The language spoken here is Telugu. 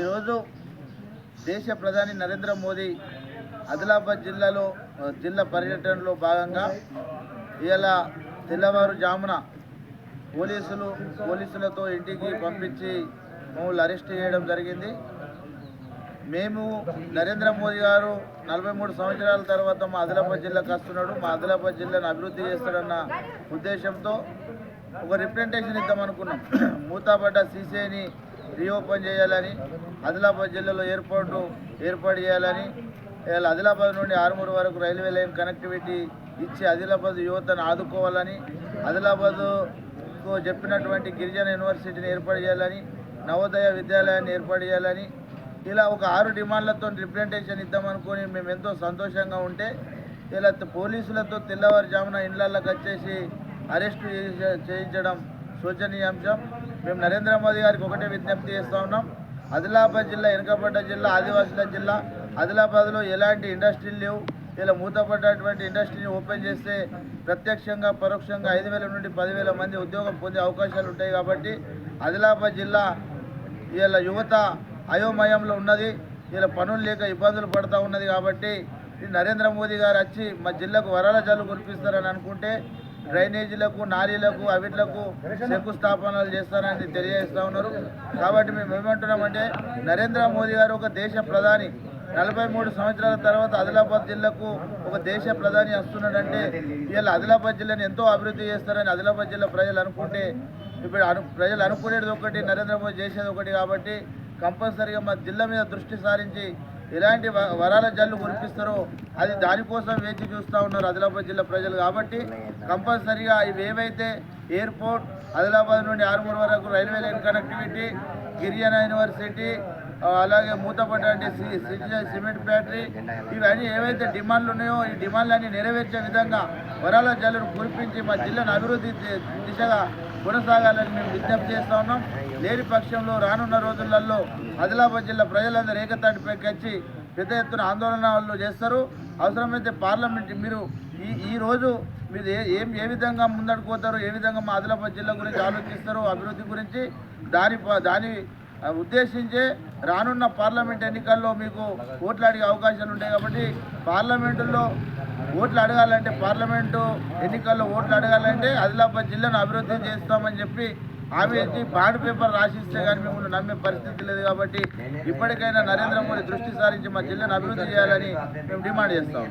ఈరోజు దేశ ప్రధాని నరేంద్ర మోదీ ఆదిలాబాద్ జిల్లాలో జిల్లా పర్యటనలో భాగంగా ఇవాళ తెల్లవారుజామున పోలీసులు పోలీసులతో ఇంటికి పంపించి మమ్మల్ని అరెస్ట్ చేయడం జరిగింది. మేము నరేంద్ర మోదీ గారు నలభై మూడు సంవత్సరాల తర్వాత మా ఆదిలాబాద్ జిల్లాకు వస్తున్నాడు. మా ఆదిలాబాద్ జిల్లాను అభివృద్ధి చేస్తాడన్న ఉద్దేశంతో ఒక రిప్రజెంటేషన్ ఇద్దామనుకున్నాం. మూతాపడ్డ సీసీఐని రీఓపెన్ చేయాలని ఆదిలాబాద్ జిల్లాలో ఎయిర్పోర్టు ఏర్పాటు చేయాలని ఇలా ఆదిలాబాద్ నుండి ఆరుమూరు వరకు రైల్వే లైన్ కనెక్టివిటీ ఇచ్చి ఆదిలాబాద్ యువతను ఆదుకోవాలని ఆదిలాబాద్కు చెప్పినటువంటి గిరిజన యూనివర్సిటీని ఏర్పాటు చేయాలని నవోదయ విద్యాలయాన్ని ఏర్పాటు చేయాలని ఇలా ఒక ఆరు డిమాండ్లతో రిప్రజెంటేషన్ ఇద్దామనుకొని మేము ఎంతో సంతోషంగా ఉంటే ఇలా పోలీసులతో తెల్లవారుజామున ఇళ్ళలోకి వచ్చేసి అరెస్టు చేయించడం శోచనీయాంశం. మేము నరేంద్ర మోదీ గారికి ఒకటే విజ్ఞప్తి చేస్తూ ఉన్నాం. ఆదిలాబాద్ జిల్లా వెనుకబడ్డ జిల్లా ఆదివాసుల జిల్లా. ఆదిలాబాద్లో ఎలాంటి ఇండస్ట్రీలు లేవు. ఇలా మూతపడ్డటువంటి ఇండస్ట్రీని ఓపెన్ చేస్తే ప్రత్యక్షంగా పరోక్షంగా ఐదు వేల నుండి పదివేల మంది ఉద్యోగం పొందే అవకాశాలు ఉంటాయి కాబట్టి ఆదిలాబాద్ జిల్లా ఇలా యువత అయోమయంలో ఉన్నది. ఇలా పనులు లేక ఇబ్బందులు పడుతూ ఉన్నది కాబట్టి నరేంద్ర మోదీ గారు వచ్చి మా జిల్లాకు వరాల జల్లు కురిపిస్తారని అనుకుంటే డ్రైనేజీలకు నాలీలకు అవిట్లకు శంకుస్థాపనలు చేస్తారని తెలియజేస్తూ ఉన్నారు. కాబట్టి మేము ఏమంటున్నామంటే నరేంద్ర మోదీ గారు ఒక దేశ ప్రధాని. నలభై మూడు సంవత్సరాల తర్వాత ఆదిలాబాద్ జిల్లాకు ఒక దేశ ప్రధాని వస్తున్నాడంటే వీళ్ళు ఆదిలాబాద్ జిల్లాని ఎంతో అభివృద్ధి చేస్తారని ఆదిలాబాద్ జిల్లా ప్రజలు అనుకుంటే ఇప్పుడు అను ప్రజలు అనుకునేది ఒకటి నరేంద్ర మోదీ చేసేది ఒకటి కాబట్టి కంపల్సరీగా మా జిల్లా మీద దృష్టి సారించి ఎలాంటి వరాల జల్లు కురిపిస్తారో అది దానికోసం వేచి చూస్తూ ఉన్నారు ఆదిలాబాద్ జిల్లా ప్రజలు. కాబట్టి కంపల్సరీగా ఇవి ఏవైతే ఎయిర్పోర్ట్ ఆదిలాబాద్ నుండి ఆరుమూరు వరకు రైల్వే లైన్ కనెక్టివిటీ గిరిజన యూనివర్సిటీ అలాగే మూతపడ్డ సిమెంట్ ఫ్యాక్టరీ ఇవన్నీ ఏవైతే డిమాండ్లు ఉన్నాయో ఈ డిమాండ్లన్నీ నెరవేర్చే విధంగా వరాల జల్లును కురిపించి మా జిల్లాను అభివృద్ధి దిశగా కొనసాగాలని మేము విజ్ఞప్తి చేస్తా ఉన్నాం. లేని పక్షంలో రానున్న రోజులలో ఆదిలాబాద్ జిల్లా ప్రజలందరూ ఏకతాటిపైకి వచ్చి పెద్ద ఎత్తున ఆందోళనలు చేస్తారు. అవసరమైతే పార్లమెంట్ మీరు ఈ ఈ రోజు మీరు ఏ ఏం ఏ విధంగా ముందడుకుపోతారు ఏ విధంగా మా ఆదిలాబాద్ జిల్లా గురించి ఆలోచిస్తారు అభివృద్ధి గురించి దాని దాని ఉద్దేశించే రానున్న పార్లమెంట్ ఎన్నికల్లో మీకు ఓట్లు అడిగే అవకాశాలు ఉంటాయి కాబట్టి పార్లమెంటులో ఓట్లు అడగాలంటే పార్లమెంటు ఎన్నికల్లో ఓట్లు అడగాలంటే ఆదిలాబాద్ జిల్లాను అభివృద్ధి చేస్తామని చెప్పి ఆమె బాండ్ పేపర్ రాసిస్తే కానీ మిమ్మల్ని నమ్మే పరిస్థితి లేదు కాబట్టి ఇప్పటికైనా నరేంద్ర మోడీ దృష్టి సారించి మా జిల్లాను అభివృద్ధి చేయాలని మేము డిమాండ్ చేస్తాం.